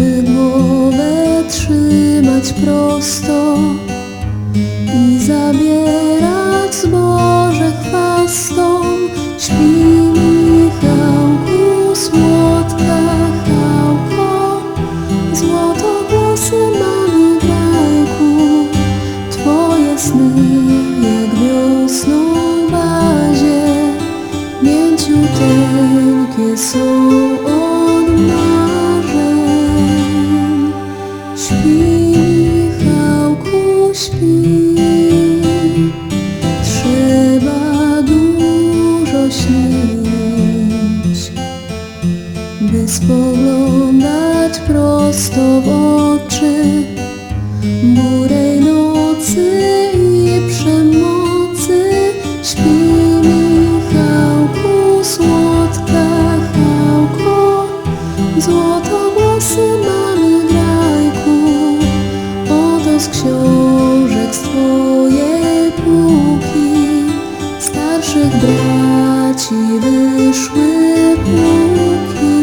By głowę trzymać prosto I zabierać zboże chwastą Śpi mi chałku słodka chałko Złotogłosy mamy grajku. Twoje sny jak wiosną bazie Mięciuteńkie są od nas. Śpi, Michałku, śpi Trzeba dużo śnić By spoglądać prosto w oczy Starszych braci wyszły półki.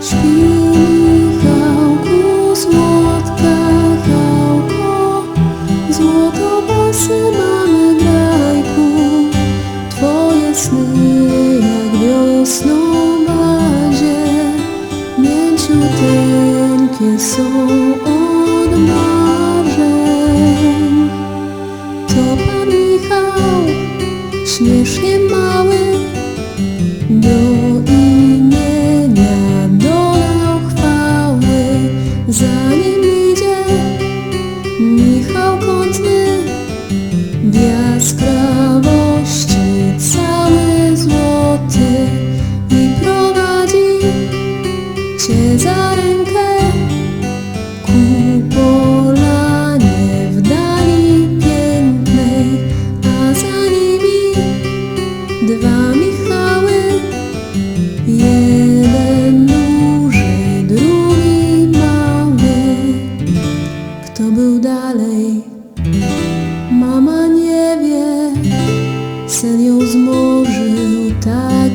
Śpi Michałku, słodka chałko Złotowłosy mamy grajku Twoje sny jak wiosną bazie. Mięciuteńkie są śmiesznie mały. Do imienia dolał chwały Za nim idzie Michał Kątny w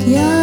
Yeah.